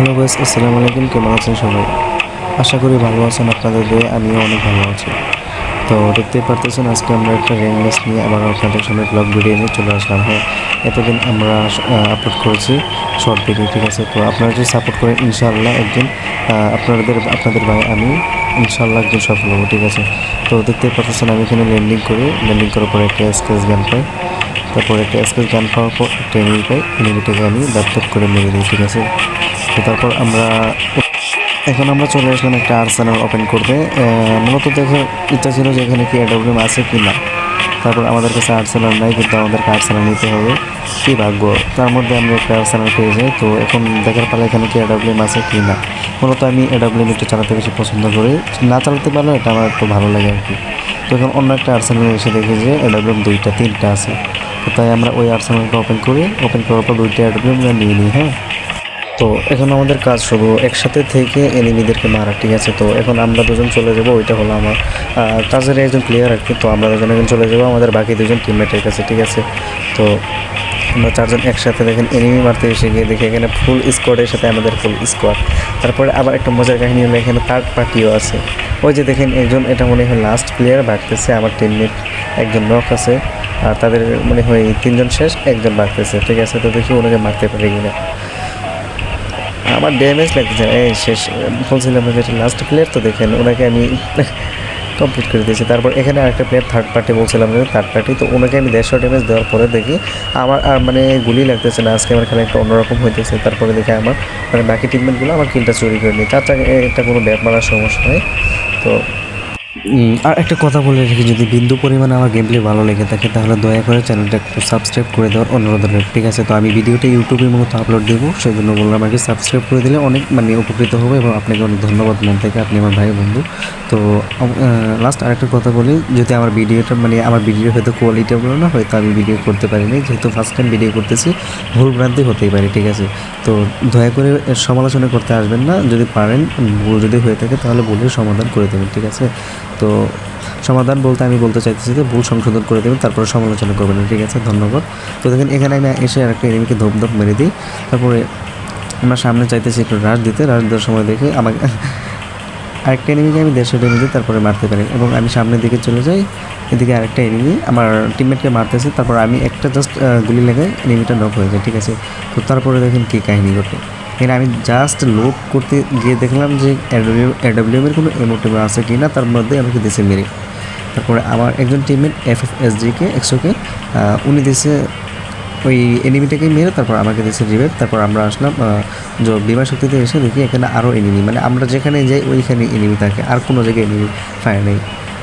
Hello guys, আসসালামু আলাইকুম, কেমন আছেন সবাই? আশা করি ভালো আছেন, আপনাদের দিয়ে আমিও অনেক ভালো আছি। তো দেখতেই পারতেছেন, আজকে আমরা একটা র্যাঙ্ক নিয়ে আবার আপনাদের সামনে ব্লগ ভিডিও নিয়ে চলে আসলাম। হ্যাঁ এতদিন আমরা আপলোড করেছি শর্ট ভিডিও ঠিক আছে? তো আপনারা যদি সাপোর্ট করেন, ইনশাআল্লাহ একদিন আপনাদের আপনাদের ভাই আমি ইনশাআল্লাহ একদিন সফল হব, ঠিক আছে? তো দেখতেই পারতেছেন, আমি এখানে ল্যান্ডিং করি। ল্যান্ডিং করার পরে একটা স্কেচ গান পাই। তারপর একটা স্কেচ গান পাওয়ার পর এনিমি পাই। এনিমিটাকে আমি ল্যাপটপ করে মেরে দিই, ঠিক আছে? তো তারপর আমরা এখন আমরা চলে আসলাম একটা আর্সেনাল ওপেন করতে। মূলত দেখার ইচ্ছা ছিল যে এখানে কি অ্যাডাব্লিউএম আছে কি না। তারপর আমাদের কাছে আর্সেনাল নাই, কিন্তু আমাদেরকে আর্সেনাল নিতে হবে। কি ভাগ্য? তার মধ্যে আমরা একটা আর্সেনাল পেয়ে যাই। তো এখন দেখার পালা এখানে কি অ্যাডাব্লিউএম আছে কি না। মূলত আমি অ্যাডাব্লিউএম একটু চালাতে বেশি পছন্দ করি। না চালাতে পারলে এটা আমার একটু ভালো লাগে আর কি তো এখন অন্য একটা আর্সেনাল এসে দেখি যে অ্যাডাব্লিউএম দুইটা, তিনটা আছে। তো তাই আমরা ওই আর্সেনালটা ওপেন করি। ওপেন করার পর দুইটা অ্যাডাব্লিউএম নিয়ে নিই হ্যাঁ? তো এখন আমাদের কাজ শুধু একসাথে থেকে এনিমিদেরকে মারা, ঠিক আছে? তো এখন আমরা দুজন চলে যাব, ওইটা হলো আমার। তাদের একজন প্লেয়ার আর কি, তো আমরা দুজন এখন চলে যাব আমাদের বাকি দুজন টিমমেটের কাছে, ঠিক আছে? তো আমরা চারজন একসাথে দেখেন এনিমি মারতে এসে গিয়ে দেখি এখানে ফুল স্কোয়াডের সাথে আমাদের ফুল স্কোয়াড তারপরে আবার একটা মজার কাহিনী হলো এখানে থার্ড পার্টিও আছে। ওই যে দেখেন একজন, এটা মনে হয় লাস্ট প্লেয়ার ভাগতেছে আমার টিমমেট একজন নক আছে। আর তাদের মনে হয় তিনজন শেষ, একজন ভাগতেছে ঠিক আছে? তো দেখি ওনাকে মারতে পারে কিনা। আমার ড্যামেজ লাগতেছে এই শেষ, বলছিলাম যে লাস্ট প্লেয়ার তো দেখেন, ওনাকে আমি কমপ্লিট করে দিয়েছি। তারপর এখানে আরেকটা প্লেয়ার থার্ড পার্টি বলছিলাম যে থার্ড পার্টি তো ওনাকে আমি দেড়শো ড্যামেজ দেওয়ার পরে দেখি আমার আর মানে গুলি লাগতেছে না, আজকে আমার খেলা একটা অন্যরকম হইতেছে। তারপরে দেখে আমার মানে বাকি ট্রিটমেন্টগুলো আমার কিলটা চুরি করে নিই। তার এটা কোনো ব্যাপার সমস্যা নেই। তো আর একটা কথা বলে রাখি, যদি বিন্দু পরিমাণে আমার গেম প্লে ভালো লেগে থাকে, তাহলে দয়া করে চ্যানেলটা একটু সাবস্ক্রাইব করে দেওয়ার অনুরোধ রইল, ঠিক আছে? তো আমি ভিডিওটা ইউটিউবে মূলত আপলোড দেবো সেই জন্য বললাম আর কি সাবস্ক্রাইব করে দিলে অনেক মানে উপকৃত হবে এবং আপনাকে অনেক ধন্যবাদ মন থেকে, আপনি আমার ভাই বন্ধু। তো লাস্ট আরেকটা কথা বলি, যদি আমার ভিডিওটা মানে আমার ভিডিও হয়তো কোয়ালিটি ভালো না হয়তো আমি ভিডিও করতে পারিনি, যেহেতু ফার্স্ট টাইম ভিডিও করতেছি, ভুল ভ্রান্তি হতেই পারে, ঠিক আছে? তো দয়া করে সমালোচনা করতে আসবেন না, যদি পারেন, ভুল যদি হয়ে থাকে, তাহলে ভুলের সমাধান করে দেবেন, ঠিক আছে? তো সমাধান বলতে আমি বলতে চাইতেছি যে ভুল সংশোধন করে দেবেন, তারপরে সমালোচনা করবেন ঠিক আছে? ধন্যবাদ। তো দেখেন, এখানে আমি এসে আরেকটা এনিমিকে ধপ ধপ মেরে দিই। তারপরে আমরা সামনে চাইতেছি একটু রাশ দিতে, রাশ দেওয়ার সময় দেখে আমাকে আরেকটা এনিমিকে আমি দেড়শো ডেমে দিই তারপরে মারতে পারি। এবং আমি সামনের দিকে চলে যাই, এদিকে আরেকটা এনিমি, আমার টিমমেটকে মারতেছে, তারপর আমি একটা জাস্ট গুলি লাগাই, এনিমিটা নক হয়ে যায়, ঠিক আছে? তো তারপরে দেখেন কী কাহিনী ঘটে। এখানে আমি জাস্ট লোড করতে গিয়ে দেখলাম যে এডব্লিউএম এর কোনো এমোটিভ আছে কি না তার মধ্যে আমাকে দিছে মেরে তারপরে আমার একজন টিমের F F S G K একশোকে উনি দিছে ওই এনিমিটাকে মেরে, তারপর আমাকে দিয়েছে রিভেভ তারপর আমরা আসলাম বিমা শক্তিতে এসে দেখি এখানে আরও এনিমি মানে আমরা যেখানে যাই ওইখানে এনিমি থাকে, আর কোনো জায়গায় এনিমি ফায়ার নেই।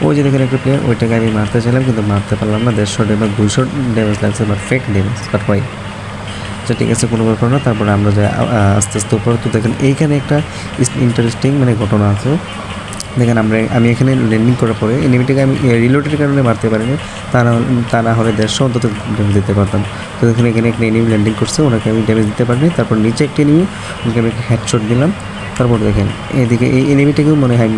ওই যে দেখেন একটা প্লেয়ার ওইটাকে আমি মারতে চাইলাম, কিন্তু মারতে পারলাম না। দেড়শো ড্যামেজ দুইশো ড্যামেজ লাগছে but fake damage but why আচ্ছা ঠিক আছে কোনো ব্যাপার না, তারপরে আমরা যাই আস্তে আস্তে উপরে তো দেখেন, এইখানে একটা ইন্টারেস্টিং মানে ঘটনা আছে। দেখেন আমরা, আমি এখানে ল্যান্ডিং করার পরে এনিমিটাকে আমি রিলোডের কারণে মারতে পারিনি, তা না তা না হলে দেড়শো অন্তত ড্যামেজ দিতে পারতাম। তো দেখেন এখানে একটা এনিমি ল্যান্ডিং করছে, ওনাকে আমি ড্যামেজ দিতে পারিনি, তারপর নিচে একটা এনিমি ওনাকে আমি একটা হেডশট দিলাম। তারপর দেখেন, এদিকে এই এনিমিটাকেও মনে হয়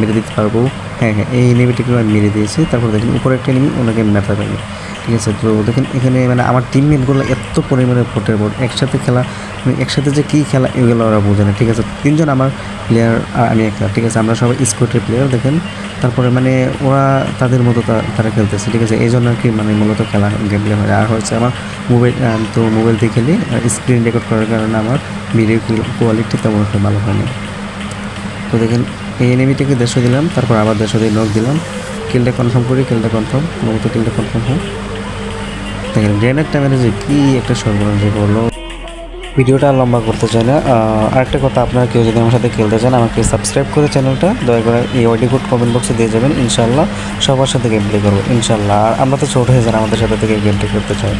মেরে দিতে পারব। হ্যাঁ হ্যাঁ এই এনিমিটাকেও আমি মেরে দিয়েছি। তারপর দেখেন উপরে একটা এনিমি ওনাকে আমি মারতে পারিনি। ঠিক আছে, তো দেখেন এখানে মানে আমার টিমমেটগুলো এত পরিমাণে ভোটের ভোট একসাথে খেলা মানে একসাথে যে কী খেলা এগুলো ওরা বোঝে না, ঠিক আছে? তিনজন আমার প্লেয়ার আর আমি একলা ঠিক আছে? আমরা সবাই স্কোয়াডের প্লেয়ার দেখেন? তারপরে মানে ওরা তাদের মতো তারা খেলতেছে, ঠিক আছে? এই জন্য আর কি মানে মূলত খেলা গেম প্লে হয়। আর হচ্ছে আমার মোবাইল তো মোবাইল দিয়ে খেলি স্ক্রিন রেকর্ড করার কারণে আমার ভিডিও কোয়ালিটি তেমন একটা ভালো হয়নি। তো দেখেন, এই এনিমিটাকে দেড়শো দিলাম, তারপর আবার দেড়শো দিয়ে নক দিলাম। কিলটা কনফার্ম করি কিলটা কনফার্ম মূলত কিলটা কনফার্ম হয়। দেখেন গ্রেনেড টাইমের যে কী একটা সর্বনাশ করল ভিডিওটা লম্বা করতে চাই না। আরেকটা কথা আপনারা কেউ যদি আমার সাথে খেলতে চান, আমাকে সাবস্ক্রাইব করে চ্যানেলটা দয়া করে এই অডিও কোড কমেন্ট বক্সে দিয়ে যাবেন ইনশাল্লাহ সবার সাথে গেম করব ইনশাল্লাহ আর আমরা তো ছোট হয়ে যান আমাদের সাথে থেকে গেম প্লে করতে চাই